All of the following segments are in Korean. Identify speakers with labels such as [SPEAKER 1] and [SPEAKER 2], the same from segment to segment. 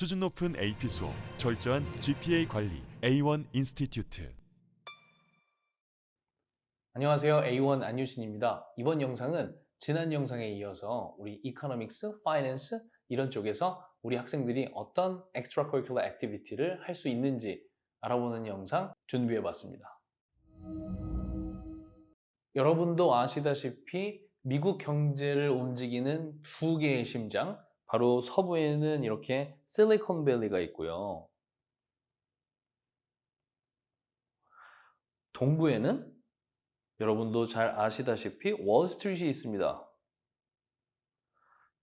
[SPEAKER 1] 수준 높은 AP 수업, 철저한 GPA 관리, A1 인스티튜트.
[SPEAKER 2] 안녕하세요. A1 안유신입니다. 이번 영상은 지난 영상에 이어서 우리 이코노믹스, 파이낸스 이런 쪽에서 우리 학생들이 어떤 extracurricular activity를 할 수 있는지 알아보는 영상 준비해 봤습니다. 여러분도 아시다시피 미국 경제를 움직이는 두 개의 심장, 바로 서부에는 이렇게 실리콘밸리가 있고요. 동부에는 여러분도 잘 아시다시피 월스트리트이 있습니다.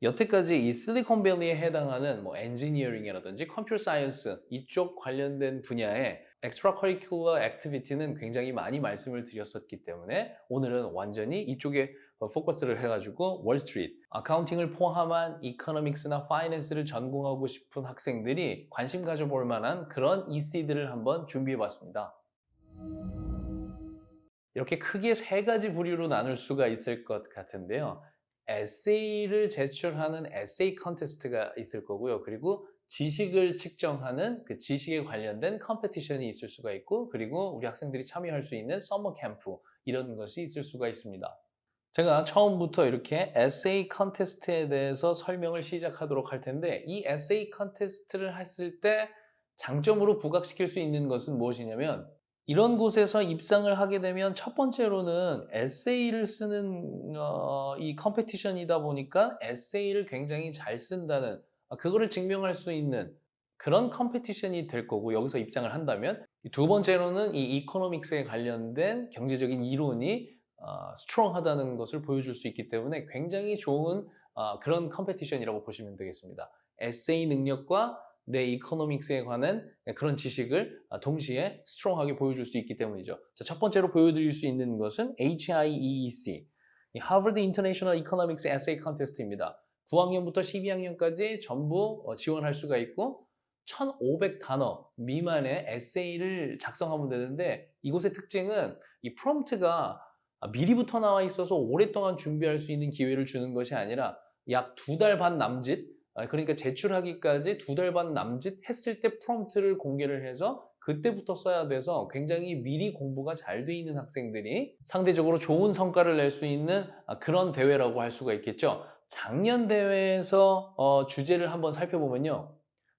[SPEAKER 2] 여태까지 이 실리콘밸리에 해당하는 뭐 엔지니어링이라든지 컴퓨터 사이언스 이쪽 관련된 분야의 extracurricular activity는 굉장히 많이 말씀을 드렸었기 때문에 오늘은 완전히 이쪽에 포커스를 해가지고 월스트리트, 아카운팅을 포함한 이코노믹스나 파이낸스를 전공하고 싶은 학생들이 관심 가져볼 만한 그런 EC들을 한번 준비해봤습니다. 이렇게 크게 세 가지 부류로 나눌 수가 있을 것 같은데요. 에세이를 제출하는 에세이 컨테스트가 있을 거고요. 그리고 지식을 측정하는 그 지식에 관련된 컴페티션이 있을 수가 있고, 그리고 우리 학생들이 참여할 수 있는 서머 캠프 이런 것이 있을 수가 있습니다. 제가 처음부터 이렇게 에세이 컨테스트에 대해서 설명을 시작하도록 할 텐데, 이 에세이 컨테스트를 했을 때 장점으로 부각시킬 수 있는 것은 무엇이냐면, 이런 곳에서 입상을 하게 되면 첫 번째로는 에세이를 쓰는 어, 이 컴페티션이다 보니까 에세이를 굉장히 잘 쓴다는 아, 그거를 증명할 수 있는 그런 컴페티션이 될 거고 여기서 입상을 한다면. 두 번째로는 이 이코노믹스에 관련된 경제적인 이론이 어, 스트롱하다는 것을 보여줄 수 있기 때문에 굉장히 좋은 어, 그런 컴페티션이라고 보시면 되겠습니다. 에세이 능력과 내 이코노믹스에 관한 그런 지식을 동시에 스트롱하게 보여줄 수 있기 때문이죠. 자, 첫 번째로 보여드릴 수 있는 것은 HIEEC, 하버드 인터내셔널 이코노믹스 에세이 컨테스트입니다. 9학년부터 12학년까지 전부 어, 지원할 수가 있고 1,500단어 미만의 에세이를 작성하면 되는데 이곳의 특징은 이 프롬프트가 미리부터 나와 있어서 오랫동안 준비할 수 있는 기회를 주는 것이 아니라 약 두 달 반 남짓 그러니까 제출하기까지 두 달 반 남짓 했을 때 프롬프트를 공개를 해서 그때부터 써야 돼서 굉장히 미리 공부가 잘 돼 있는 학생들이 상대적으로 좋은 성과를 낼 수 있는 그런 대회라고 할 수가 있겠죠. 작년 대회에서 어, 주제를 한번 살펴보면요.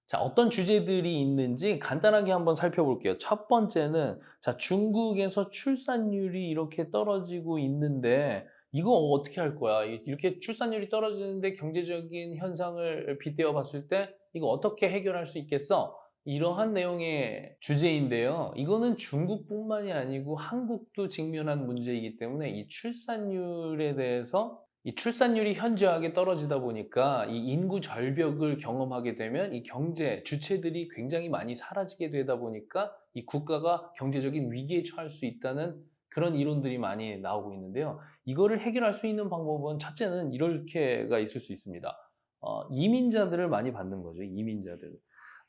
[SPEAKER 2] 자, 어떤 주제들이 있는지 간단하게 한번 살펴볼게요. 첫 번째는 자, 중국에서 출산율이 이렇게 떨어지고 있는데 이거 어떻게 할 거야? 이렇게 출산율이 떨어지는데 경제적인 현상을 빗대어 봤을 때 이거 어떻게 해결할 수 있겠어? 이러한 내용의 주제인데요. 이거는 중국뿐만이 아니고 한국도 직면한 문제이기 때문에 이 출산율에 대해서 이 출산율이 현저하게 떨어지다 보니까 이 인구 절벽을 경험하게 되면 이 경제 주체들이 굉장히 많이 사라지게 되다 보니까 이 국가가 경제적인 위기에 처할 수 있다는 그런 이론들이 많이 나오고 있는데요. 이거를 해결할 수 있는 방법은 첫째는 이렇게가 있을 수 있습니다. 어, 이민자들을 많이 받는 거죠. 이민자들.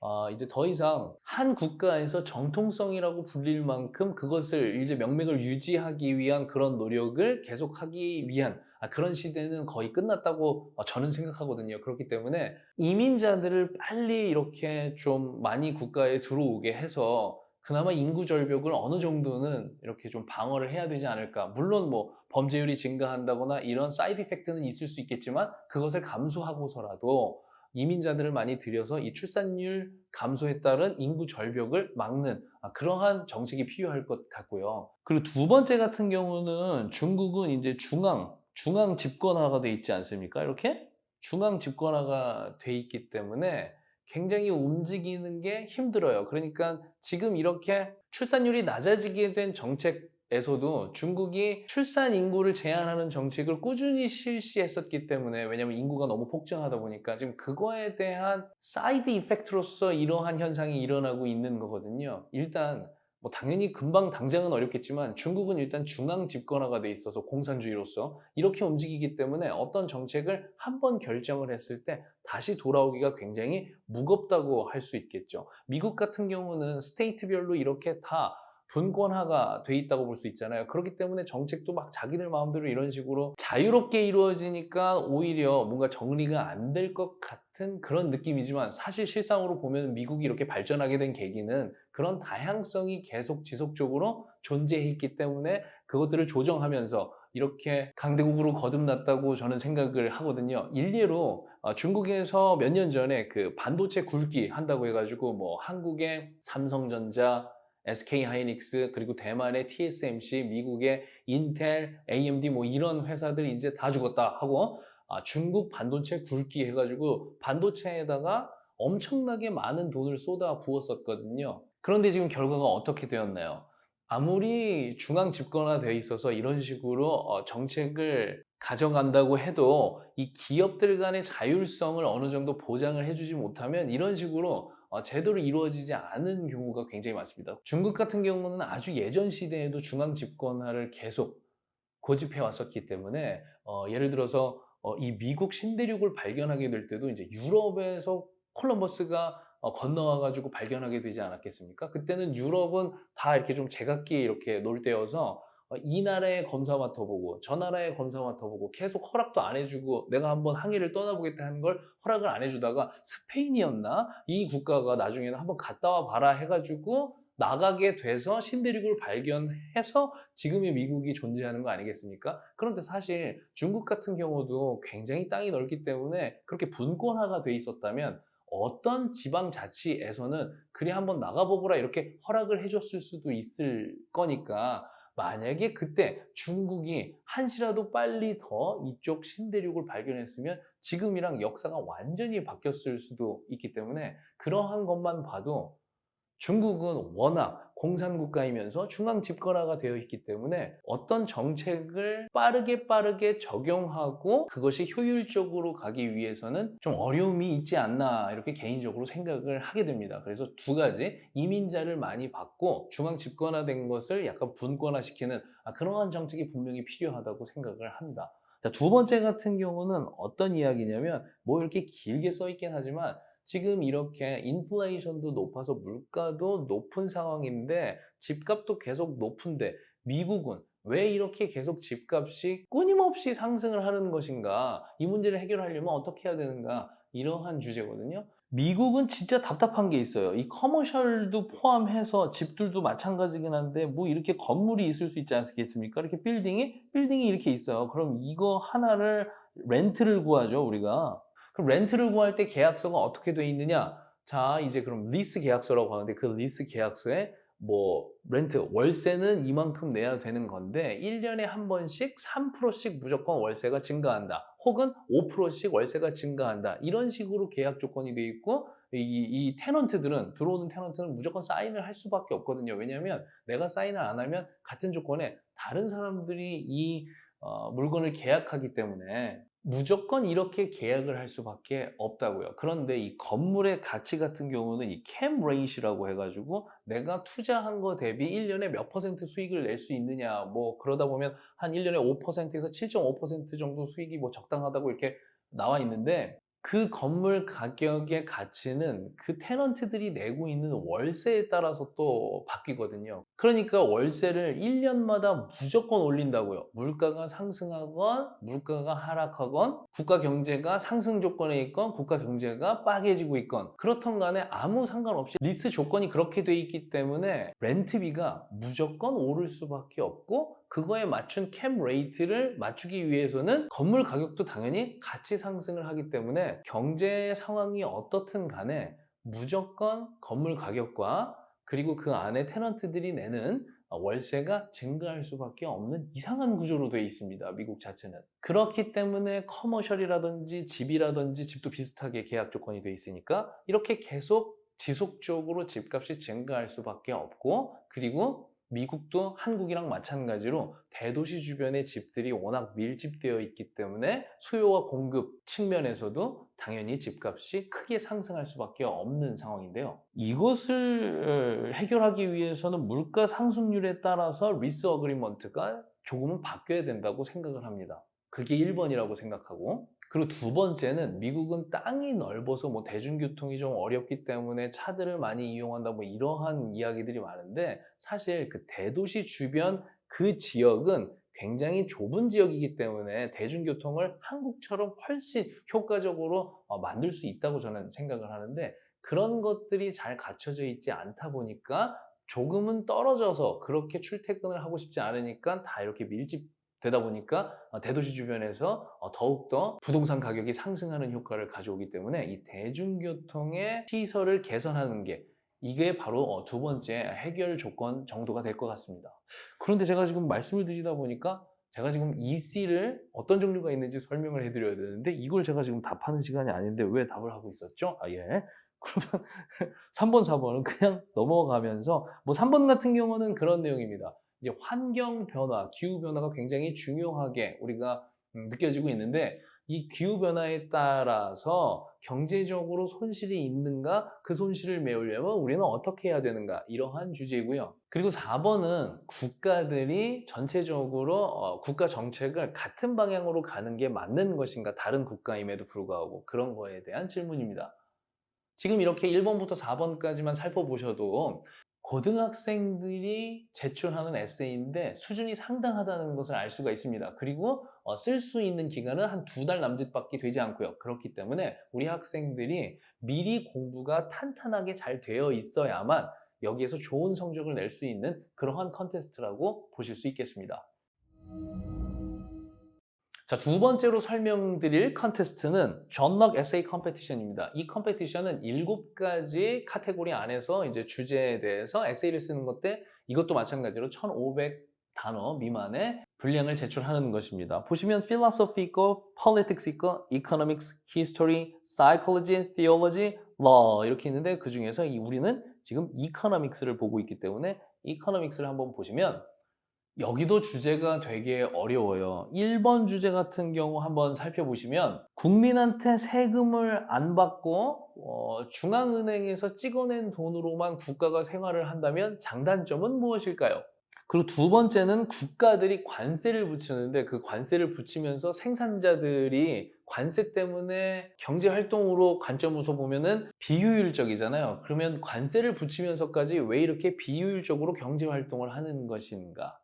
[SPEAKER 2] 어, 이제 더 이상 한 국가에서 정통성이라고 불릴 만큼 그것을 이제 명맥을 유지하기 위한 그런 노력을 계속하기 위한 아, 그런 시대는 거의 끝났다고 어, 저는 생각하거든요. 그렇기 때문에 이민자들을 빨리 이렇게 좀 많이 국가에 들어오게 해서 그나마 인구 절벽을 어느 정도는 이렇게 좀 방어를 해야 되지 않을까. 물론 뭐 범죄율이 증가한다거나 이런 사이드 이펙트는 있을 수 있겠지만 그것을 감수하고서라도 이민자들을 많이 들여서 이 출산율 감소에 따른 인구 절벽을 막는 아, 그러한 정책이 필요할 것 같고요. 그리고 두 번째 같은 경우는 중국은 이제 중앙, 중앙 집권화가 돼 있지 않습니까? 이렇게 중앙 집권화가 돼 있기 때문에 굉장히 움직이는 게 힘들어요. 그러니까 지금 이렇게 출산율이 낮아지게 된 정책에서도 중국이 출산 인구를 제한하는 정책을 꾸준히 실시했었기 때문에 왜냐하면 인구가 너무 폭증하다 보니까 지금 그거에 대한 사이드 이펙트로서 이러한 현상이 일어나고 있는 거거든요. 일단 뭐 당연히 금방 당장은 어렵겠지만 중국은 일단 중앙 집권화가 돼 있어서 공산주의로서 이렇게 움직이기 때문에 어떤 정책을 한 번 결정을 했을 때 다시 돌아오기가 굉장히 무겁다고 할 수 있겠죠. 미국 같은 경우는 스테이트별로 이렇게 다 분권화가 돼 있다고 볼 수 있잖아요. 그렇기 때문에 정책도 막 자기들 마음대로 이런 식으로 자유롭게 이루어지니까 오히려 뭔가 정리가 안 될 것 같은 그런 느낌이지만 사실 실상으로 보면 미국이 이렇게 발전하게 된 계기는 그런 다양성이 계속 지속적으로 존재했기 때문에 그것들을 조정하면서 이렇게 강대국으로 거듭났다고 저는 생각을 하거든요. 일례로 어, 중국에서 몇 년 전에 그 반도체 굵기 한다고 해가지고 뭐 한국의 삼성전자, SK 하이닉스 그리고 대만의 TSMC, 미국의 인텔, AMD 뭐 이런 회사들이 이제 다 죽었다 하고 아, 중국 반도체 굵기 해가지고 반도체에다가 엄청나게 많은 돈을 쏟아 부었었거든요. 그런데 지금 결과가 어떻게 되었나요? 아무리 중앙 집권화되어 있어서 이런 식으로 어, 정책을 가져간다고 해도 이 기업들 간의 자율성을 어느 정도 보장을 해주지 못하면 이런 식으로 어, 제대로 이루어지지 않은 경우가 굉장히 많습니다. 중국 같은 경우는 아주 예전 시대에도 중앙 집권화를 계속 고집해 왔었기 때문에 어, 예를 들어서 어, 이 미국 신대륙을 발견하게 될 때도 이제 유럽에서 콜럼버스가 어, 건너와 가지고 발견하게 되지 않았겠습니까? 그때는 유럽은 다 이렇게 좀 제각기 이렇게 놀 때여서 어, 이 나라의 검사 맡아보고 저 나라의 검사 맡아보고 계속 허락도 안 해주고 내가 한번 항해를 떠나보겠다 하는 걸 허락을 안 해주다가 스페인이었나 이 국가가 나중에는 한번 갔다 와 봐라 해가지고 나가게 돼서 신대륙을 발견해서 지금의 미국이 존재하는 거 아니겠습니까? 그런데 사실 중국 같은 경우도 굉장히 땅이 넓기 때문에 그렇게 분권화가 돼 있었다면 어떤 지방자치에서는 그래 한번 나가보거라 이렇게 허락을 해줬을 수도 있을 거니까 만약에 그때 중국이 한시라도 빨리 더 이쪽 신대륙을 발견했으면 지금이랑 역사가 완전히 바뀌었을 수도 있기 때문에 그러한 것만 봐도 중국은 워낙 공산국가이면서 중앙 집권화가 되어 있기 때문에 어떤 정책을 빠르게 빠르게 적용하고 그것이 효율적으로 가기 위해서는 좀 어려움이 있지 않나 이렇게 개인적으로 생각을 하게 됩니다. 그래서 두 가지 이민자를 많이 받고 중앙 집권화된 것을 약간 분권화시키는 아, 그러한 정책이 분명히 필요하다고 생각을 합니다. 자, 두 번째 같은 경우는 어떤 이야기냐면 뭐 이렇게 길게 써 있긴 하지만 지금 이렇게 인플레이션도 높아서 물가도 높은 상황인데 집값도 계속 높은데 미국은 왜 이렇게 계속 집값이 끊임없이 상승을 하는 것인가? 이 문제를 해결하려면 어떻게 해야 되는가? 이러한 주제거든요. 미국은 진짜 답답한 게 있어요. 이 커머셜도 포함해서 집들도 마찬가지긴 한데 뭐 이렇게 건물이 있을 수 있지 않겠습니까? 이렇게 빌딩이 빌딩이 이렇게 있어요. 그럼 이거 하나를 렌트를 구하죠, 우리가. 그럼 렌트를 구할 때 계약서가 어떻게 돼 있느냐? 자, 이제 그럼 리스 계약서라고 하는데 그 리스 계약서에 뭐 렌트 월세는 이만큼 내야 되는 건데 1년에 한 번씩 3%씩 무조건 월세가 증가한다. 혹은 5%씩 월세가 증가한다. 이런 식으로 계약 조건이 돼 있고 이, 이 테넌트들은 들어오는 테넌트는 무조건 사인을 할 수밖에 없거든요. 왜냐하면 내가 사인을 안 하면 같은 조건에 다른 사람들이 이 어, 물건을 계약하기 때문에 무조건 이렇게 계약을 할 수밖에 없다고요. 그런데 이 건물의 가치 같은 경우는 이 캠 레이시라고 해가지고 내가 투자한 거 대비 1년에 몇 퍼센트 수익을 낼 수 있느냐 뭐 그러다 보면 한 1년에 5%에서 7.5% 정도 수익이 뭐 적당하다고 이렇게 나와 있는데 그 건물 가격의 가치는 그 테넌트들이 내고 있는 월세에 따라서 또 바뀌거든요. 그러니까 월세를 1년마다 무조건 올린다고요. 물가가 상승하건 물가가 하락하건 국가 경제가 상승 조건에 있건 국가 경제가 빠개지고 있건 그렇던 간에 아무 상관없이 리스 조건이 그렇게 돼 있기 때문에 렌트비가 무조건 오를 수밖에 없고 그거에 맞춘 캠 레이트를 맞추기 위해서는 건물 가격도 당연히 같이 상승을 하기 때문에 경제 상황이 어떻든 간에 무조건 건물 가격과 그리고 그 안에 테넌트들이 내는 월세가 증가할 수밖에 없는 이상한 구조로 되어 있습니다. 미국 자체는. 그렇기 때문에 커머셜이라든지 집이라든지 집도 비슷하게 계약 조건이 되어 있으니까 이렇게 계속 지속적으로 집값이 증가할 수밖에 없고 그리고 미국도 한국이랑 마찬가지로 대도시 주변의 집들이 워낙 밀집되어 있기 때문에 수요와 공급 측면에서도 당연히 집값이 크게 상승할 수밖에 없는 상황인데요. 이것을 해결하기 위해서는 물가 상승률에 따라서 리스 어그리먼트가 조금은 바뀌어야 된다고 생각을 합니다. 그게 1번이라고 생각하고 그리고 두 번째는 미국은 땅이 넓어서 뭐 대중교통이 좀 어렵기 때문에 차들을 많이 이용한다 뭐 이러한 이야기들이 많은데 사실 그 대도시 주변 그 지역은 굉장히 좁은 지역이기 때문에 대중교통을 한국처럼 훨씬 효과적으로 어, 만들 수 있다고 저는 생각을 하는데 그런 것들이 잘 갖춰져 있지 않다 보니까 조금은 떨어져서 그렇게 출퇴근을 하고 싶지 않으니까 다 이렇게 밀집 되다 보니까 어, 대도시 주변에서 어, 더욱더 부동산 가격이 상승하는 효과를 가져오기 때문에 이 대중교통의 시설을 개선하는 게 이게 바로 어, 두 번째 해결 조건 정도가 될 것 같습니다. 그런데 제가 지금 말씀을 드리다 보니까 제가 지금 EC를 어떤 종류가 있는지 설명을 해드려야 되는데 이걸 제가 지금 답하는 시간이 아닌데 왜 답을 하고 있었죠? 아 예. 그러면 3번, 4번은 그냥 넘어가면서 뭐 3번 같은 경우는 그런 내용입니다. 이제 환경 변화, 기후 변화가 굉장히 중요하게 우리가 음, 느껴지고 있는데 이 기후 변화에 따라서 경제적으로 손실이 있는가 그 손실을 메우려면 우리는 어떻게 해야 되는가 이러한 주제이고요. 그리고 4번은 국가들이 전체적으로 어, 국가 정책을 같은 방향으로 가는 게 맞는 것인가 다른 국가임에도 불구하고 그런 거에 대한 질문입니다. 지금 이렇게 1번부터 4번까지만 살펴보셔도 고등학생들이 제출하는 에세이인데 수준이 상당하다는 것을 알 수가 있습니다. 그리고 어, 쓸 수 있는 기간은 한 두 달 남짓밖에 되지 않고요. 그렇기 때문에 우리 학생들이 미리 공부가 탄탄하게 잘 되어 있어야만 여기에서 좋은 성적을 낼 수 있는 그러한 컨테스트라고 보실 수 있겠습니다. 자, 두 번째로 설명드릴 컨테스트는 전력 에세이 컴페티션입니다. 이 컴페티션은 일곱 가지 카테고리 안에서 이제 주제에 대해서 에세이를 쓰는 것때 이것도 마찬가지로 1,500 단어 미만의 분량을 제출하는 것입니다. 보시면 philosophy 있고, politics 있고, economics, history, psychology, theology, law 이렇게 있는데 그 중에서 이 우리는 지금 economics를 보고 있기 때문에 economics를 한번 보시면 여기도 주제가 되게 어려워요. 1번 주제 같은 경우 한번 살펴보시면 국민한테 세금을 안 받고 어, 중앙은행에서 찍어낸 돈으로만 국가가 생활을 한다면 장단점은 무엇일까요? 그리고 두 번째는 국가들이 관세를 붙이는데 그 관세를 붙이면서 생산자들이 관세 때문에 경제 활동으로 관점으로서 보면은 비효율적이잖아요. 그러면 관세를 붙이면서까지 왜 이렇게 비효율적으로 경제 활동을 하는 것인가?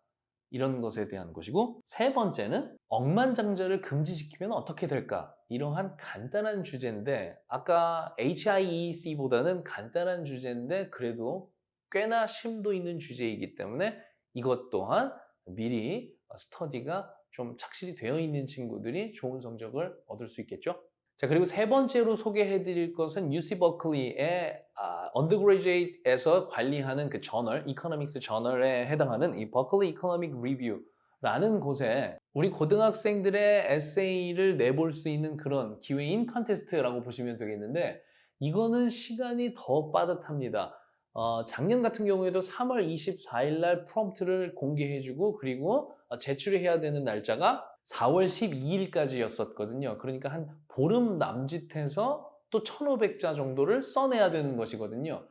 [SPEAKER 2] 이런 것에 대한 것이고 세 번째는 억만장자를 금지시키면 어떻게 될까? 이러한 간단한 주제인데 아까 HIEC보다는 간단한 주제인데 그래도 꽤나 심도 있는 주제이기 때문에 이것 또한 미리 스터디가 좀 착실히 되어 있는 친구들이 좋은 성적을 얻을 수 있겠죠. 자 그리고 세 번째로 소개해 드릴 것은 UC 버클리의 아, 언더그레이에서 관리하는 그 저널, 이코노믹스 저널에 해당하는 이 버클리 이코노믹 리뷰라는 곳에 우리 고등학생들의 에세이를 내볼 수 있는 그런 기회인 컨테스트라고 보시면 되겠는데 이거는 시간이 더 빠듯합니다. 어, 작년 같은 경우에도 3월 24일 날 프롬프트를 공개해주고 그리고 어, 제출해야 되는 날짜가 4월 12일까지였었거든요. 그러니까 한 보름 남짓해서 또 1,500자 정도를 써내야 되는 것이거든요.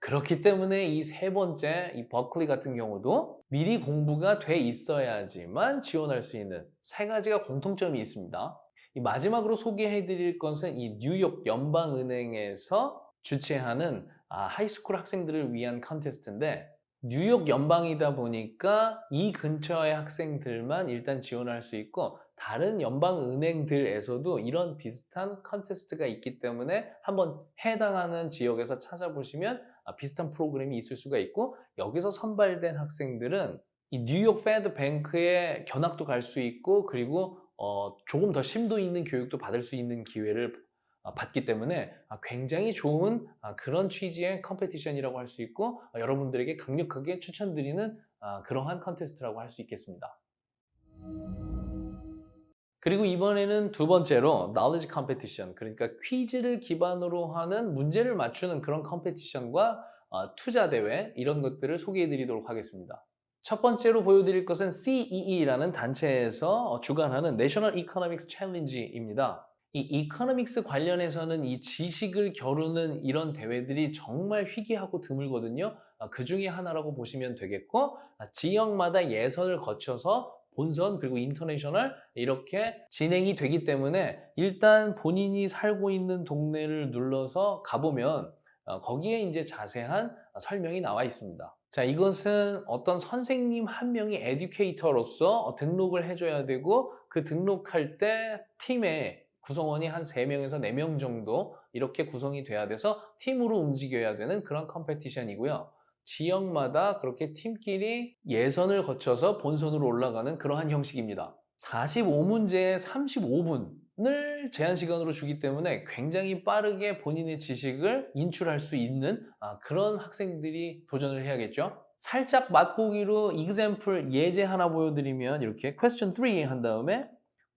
[SPEAKER 2] 그렇기 때문에 이 세 번째, 이 버클리 같은 경우도 미리 공부가 돼 있어야지만 지원할 수 있는 세 가지가 공통점이 있습니다. 이 마지막으로 소개해 드릴 것은 이 뉴욕 연방은행에서 주최하는 아, 하이스쿨 학생들을 위한 컨테스트인데 뉴욕 연방이다 보니까 이 근처의 학생들만 일단 지원할 수 있고 다른 연방 은행들에서도 이런 비슷한 컨테스트가 있기 때문에 한번 해당하는 지역에서 찾아보시면 아, 비슷한 프로그램이 있을 수가 있고 여기서 선발된 학생들은 이 뉴욕 페드 뱅크에 견학도 갈 수 있고 그리고 어, 조금 더 심도 있는 교육도 받을 수 있는 기회를 아, 받기 때문에 아, 굉장히 좋은 아, 그런 취지의 컴페티션이라고 할 수 있고 여러분들에게 강력하게 추천드리는 그러한 컨테스트라고 할 수 있겠습니다. 그리고 이번에는 두 번째로 knowledge competition 그러니까 퀴즈를 기반으로 하는 문제를 맞추는 그런 컴페티션과 어, 투자 대회 이런 것들을 소개해 드리도록 하겠습니다. 첫 번째로 보여드릴 것은 CEE라는 단체에서 주관하는 National Economics Challenge입니다. 이 이코노믹스 관련해서는 이 지식을 겨루는 이런 대회들이 정말 희귀하고 드물거든요. 그 중에 하나라고 보시면 되겠고 지역마다 예선을 거쳐서 본선 그리고 인터내셔널 이렇게 진행이 되기 때문에 일단 본인이 살고 있는 동네를 눌러서 가보면 어, 거기에 이제 자세한 설명이 나와 있습니다. 자, 이것은 어떤 선생님 한 명이 에듀케이터로서 등록을 해줘야 되고 그 등록할 때 팀에 구성원이 한 3명에서 4명 정도 이렇게 구성이 돼야 돼서 팀으로 움직여야 되는 그런 컴페티션이고요. 지역마다 그렇게 팀끼리 예선을 거쳐서 본선으로 올라가는 그러한 형식입니다. 45문제에 35분을 제한 시간으로 주기 때문에 굉장히 빠르게 본인의 지식을 인출할 수 있는 아, 그런 학생들이 도전을 해야겠죠. 살짝 맛보기로 example 예제 하나 보여드리면 이렇게 question 3 한 다음에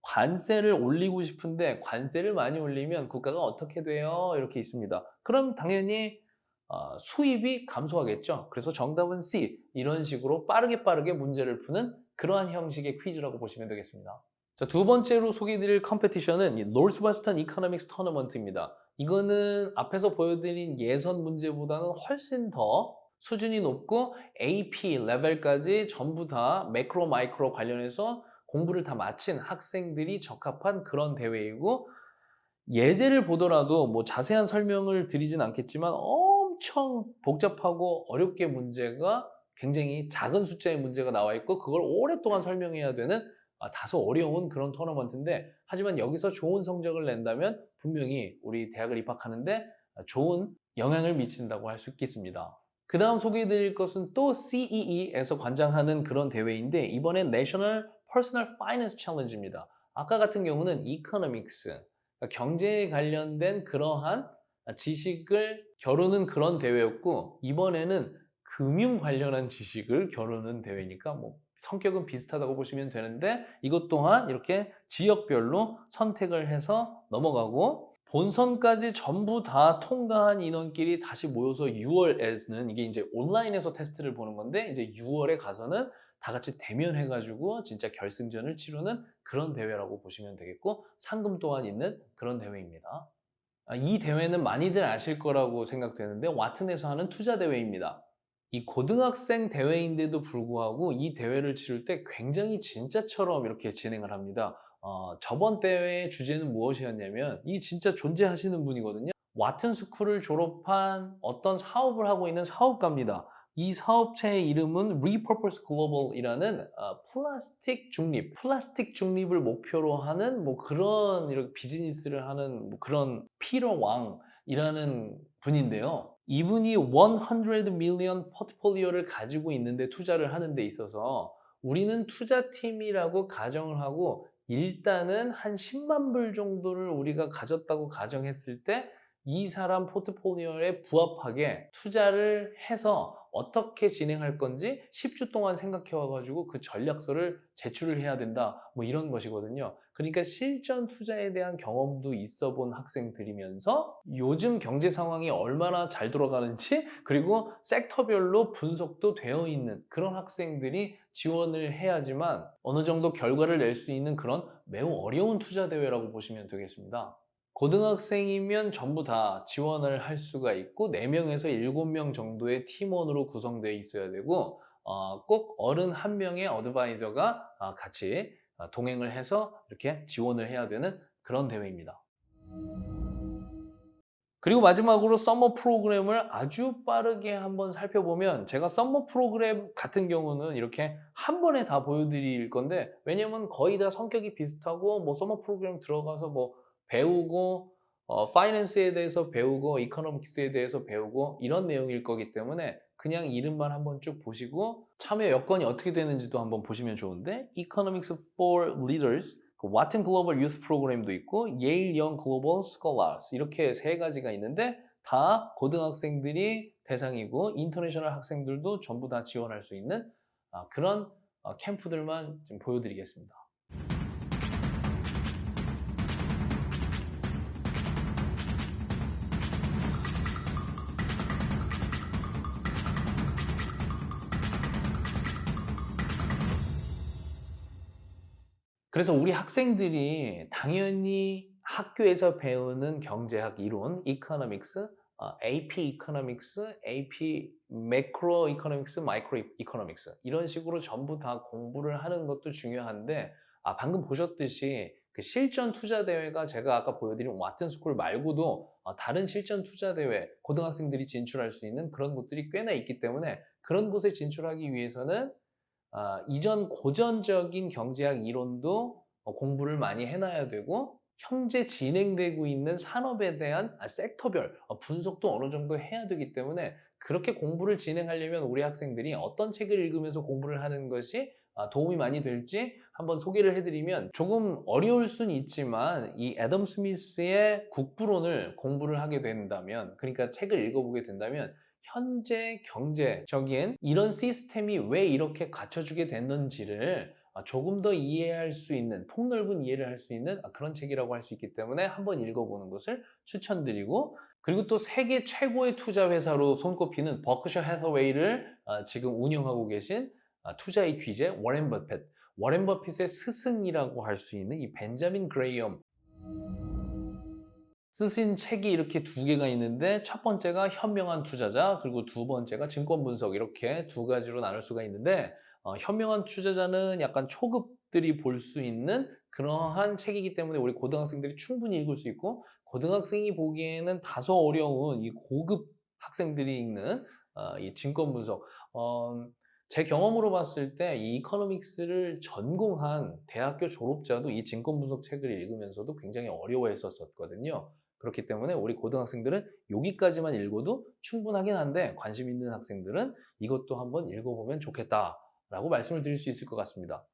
[SPEAKER 2] 관세를 올리고 싶은데 관세를 많이 올리면 국가가 어떻게 돼요? 이렇게 있습니다. 그럼 당연히 어, 수입이 감소하겠죠. 그래서 정답은 C. 이런 식으로 빠르게 빠르게 문제를 푸는 그러한 형식의 퀴즈라고 보시면 되겠습니다. 자, 두 번째로 소개해드릴 컴페티션은 이 Northwestern Economics Tournament입니다. 이거는 앞에서 보여드린 예선 문제보다는 훨씬 더 수준이 높고 AP 레벨까지 전부 다 매크로 마이크로 관련해서 공부를 다 마친 학생들이 적합한 그런 대회이고 예제를 보더라도 뭐 자세한 설명을 드리진 않겠지만 엄청 복잡하고 어렵게 문제가 굉장히 작은 숫자의 문제가 나와 있고 그걸 오랫동안 설명해야 되는 아, 다소 어려운 그런 토너먼트인데 하지만 여기서 좋은 성적을 낸다면 분명히 우리 대학을 입학하는데 좋은 영향을 미친다고 할 수 있겠습니다. 그 다음 소개해드릴 것은 또 CEE에서 관장하는 그런 대회인데 이번엔 National Personal Finance Challenge입니다. 아까 같은 경우는 Economics, 그러니까 경제에 관련된 그러한 지식을 겨루는 그런 대회였고 이번에는 금융 관련한 지식을 겨루는 대회니까 뭐 성격은 비슷하다고 보시면 되는데 이것 또한 이렇게 지역별로 선택을 해서 넘어가고 본선까지 전부 다 통과한 인원끼리 다시 모여서 6월에는 이게 이제 온라인에서 테스트를 보는 건데 이제 6월에 가서는 다 같이 대면해가지고 진짜 결승전을 치르는 그런 대회라고 보시면 되겠고 상금 또한 있는 그런 대회입니다. 아, 이 대회는 많이들 아실 거라고 생각되는데 와튼에서 하는 투자 대회입니다. 이 고등학생 대회인데도 불구하고 이 대회를 치를 때 굉장히 진짜처럼 이렇게 진행을 합니다. 어, 저번 대회의 주제는 무엇이었냐면 이 진짜 존재하시는 분이거든요. 와튼 스쿨을 졸업한 어떤 사업을 하고 있는 사업가입니다. 이 사업체의 이름은 Repurpose Global이라는 어, 플라스틱 중립, 플라스틱 중립을 목표로 하는 뭐 그런 이렇게 비즈니스를 하는 뭐 그런 피터 왕이라는 분인데요. 이분이 100 million 포트폴리오를 가지고 있는데 투자를 하는 데 있어서 우리는 투자팀이라고 가정을 하고 일단은 한 10만 불 정도를 우리가 가졌다고 가정했을 때 이 사람 포트폴리오에 부합하게 투자를 해서 어떻게 진행할 건지 10주 동안 생각해 와가지고 그 전략서를 제출을 해야 된다. 뭐 이런 것이거든요. 그러니까 실전 투자에 대한 경험도 있어 본 학생들이면서 요즘 경제 상황이 얼마나 잘 돌아가는지 그리고 섹터별로 분석도 되어 있는 그런 학생들이 지원을 해야지만 어느 정도 결과를 낼 수 있는 그런 매우 어려운 투자 대회라고 보시면 되겠습니다. 고등학생이면 전부 다 지원을 할 수가 있고 4명에서 7명 정도의 팀원으로 구성되어 있어야 되고 어, 꼭 어른 한 명의 어드바이저가 어, 같이 어, 동행을 해서 이렇게 지원을 해야 되는 그런 대회입니다. 그리고 마지막으로 썸머 프로그램을 아주 빠르게 한번 살펴보면 제가 썸머 프로그램 같은 경우는 이렇게 한 번에 다 보여드릴 건데 왜냐면 거의 다 성격이 비슷하고 뭐 썸머 프로그램 들어가서 뭐 배우고 어, 파이낸스에 대해서 배우고 이코노믹스에 대해서 배우고 이런 내용일 거기 때문에 그냥 이름만 한번 쭉 보시고 참여 여건이 어떻게 되는지도 한번 보시면 좋은데 Economics for Leaders 그 와튼 글로벌 유스 프로그램도 있고 예일 영 글로벌 스콜라스 이렇게 세 가지가 있는데 다 고등학생들이 대상이고 인터내셔널 학생들도 전부 다 지원할 수 있는 아, 그런 어, 캠프들만 좀 보여드리겠습니다. 그래서 우리 학생들이 당연히 학교에서 배우는 경제학 이론, 이코노믹스, 어, AP Economics, AP Macro Economics, Micro Economics 이런 식으로 전부 다 공부를 하는 것도 중요한데 아, 방금 보셨듯이 그 실전 투자 대회가 제가 아까 보여드린 와튼 스쿨 말고도 어, 다른 실전 투자 대회 고등학생들이 진출할 수 있는 그런 곳들이 꽤나 있기 때문에 그런 곳에 진출하기 위해서는 아, 이전 고전적인 경제학 이론도 어, 공부를 많이 해놔야 되고 현재 진행되고 있는 산업에 대한 아, 섹터별 어, 분석도 어느 정도 해야 되기 때문에 그렇게 공부를 진행하려면 우리 학생들이 어떤 책을 읽으면서 공부를 하는 것이 아, 도움이 많이 될지 한번 소개를 해드리면 조금 어려울 수는 있지만 이 애덤 스미스의 국부론을 공부를 하게 된다면 그러니까 책을 읽어보게 된다면 현재 경제적인 이런 시스템이 왜 이렇게 갖춰주게 됐는지를 아, 조금 더 이해할 수 있는 폭넓은 이해를 할 수 있는 아, 그런 책이라고 할 수 있기 때문에 한번 읽어보는 것을 추천드리고 그리고 또 세계 최고의 투자 회사로 손꼽히는 버크셔 해서웨이를 아, 지금 운영하고 계신 아, 투자의 귀재 워렌 버핏. 워렌 버핏의 스승이라고 할 수 있는 이 벤자민 그레이엄 쓰신 책이 이렇게 두 개가 있는데 첫 번째가 현명한 투자자 그리고 두 번째가 증권 분석 이렇게 두 가지로 나눌 수가 있는데 어, 현명한 투자자는 약간 초급들이 볼 수 있는 그러한 책이기 때문에 우리 고등학생들이 충분히 읽을 수 있고 고등학생이 보기에는 다소 어려운 이 고급 학생들이 읽는 어, 이 증권 분석 어, 제 경험으로 봤을 때 이 이코노믹스를 전공한 대학교 졸업자도 이 증권 분석 책을 읽으면서도 굉장히 어려워했었거든요. 그렇기 때문에 우리 고등학생들은 여기까지만 읽어도 충분하긴 한데 관심 있는 학생들은 이것도 한번 읽어보면 좋겠다라고 말씀을 드릴 수 있을 것 같습니다.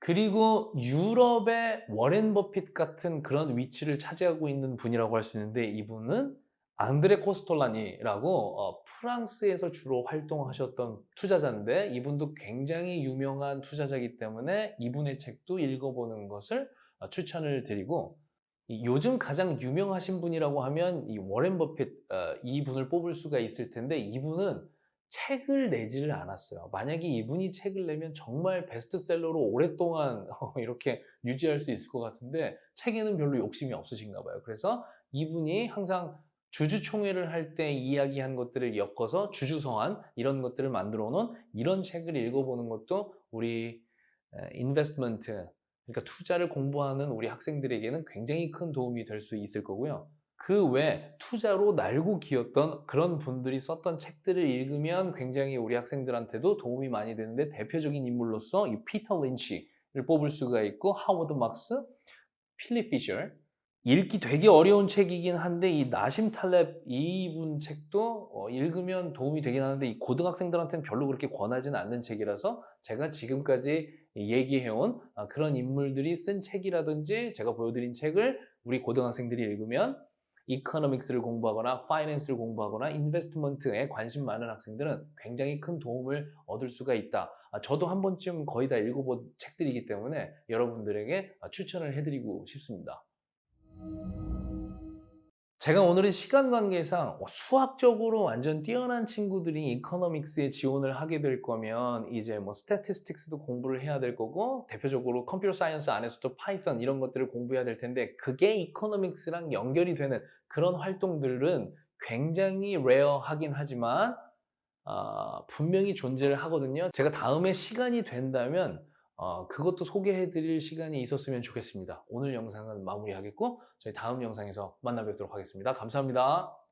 [SPEAKER 2] 그리고 유럽의 워렌 버핏 같은 그런 위치를 차지하고 있는 분이라고 할 수 있는데 이분은 안드레 코스톨라니라고 어, 프랑스에서 주로 활동하셨던 투자자인데 이분도 굉장히 유명한 투자자이기 때문에 이분의 책도 읽어보는 것을 어, 추천을 드리고 이 요즘 가장 유명하신 분이라고 하면 이 워렌 버핏 어, 이분을 뽑을 수가 있을 텐데 이분은 책을 내지를 않았어요. 만약에 이분이 책을 내면 정말 베스트셀러로 오랫동안 어, 이렇게 유지할 수 있을 것 같은데 책에는 별로 욕심이 없으신가 봐요. 그래서 이분이 항상 주주총회를 할 때 이야기한 것들을 엮어서 주주서한 이런 것들을 만들어 놓은 이런 책을 읽어보는 것도 우리 인베스트먼트 그러니까 투자를 공부하는 우리 학생들에게는 굉장히 큰 도움이 될 수 있을 거고요. 그 외 투자로 날고 기었던 그런 분들이 썼던 책들을 읽으면 굉장히 우리 학생들한테도 도움이 많이 되는데 대표적인 인물로서 이 피터 린치를 뽑을 수가 있고 하워드 막스, 필립 피셔 읽기 되게 어려운 책이긴 한데 이 나심 탈렙 이분 책도 어, 읽으면 도움이 되긴 하는데 이 고등학생들한테는 별로 그렇게 권하지는 않는 책이라서 제가 지금까지 얘기해온 아, 그런 인물들이 쓴 책이라든지 제가 보여드린 책을 우리 고등학생들이 읽으면 이코노믹스를 공부하거나 파이낸스를 공부하거나 인베스트먼트에 관심 많은 학생들은 굉장히 큰 도움을 얻을 수가 있다. 아, 저도 한 번쯤 거의 다 읽어본 책들이기 때문에 여러분들에게 아, 추천을 해드리고 싶습니다. 제가 오늘은 시간 관계상 어, 수학적으로 완전 뛰어난 친구들이 이코노믹스에 지원을 하게 될 거면 이제 뭐 스태티스틱스도 공부를 해야 될 거고 대표적으로 컴퓨터 사이언스 안에서도 파이썬 이런 것들을 공부해야 될 텐데 그게 이코노믹스랑 연결이 되는 그런 활동들은 굉장히 레어하긴 하지만 어, 분명히 존재를 하거든요. 제가 다음에 시간이 된다면 어, 그것도 소개해 드릴 시간이 있었으면 좋겠습니다. 오늘 영상은 마무리하겠고 저희 다음 영상에서 만나 뵙도록 하겠습니다. 감사합니다.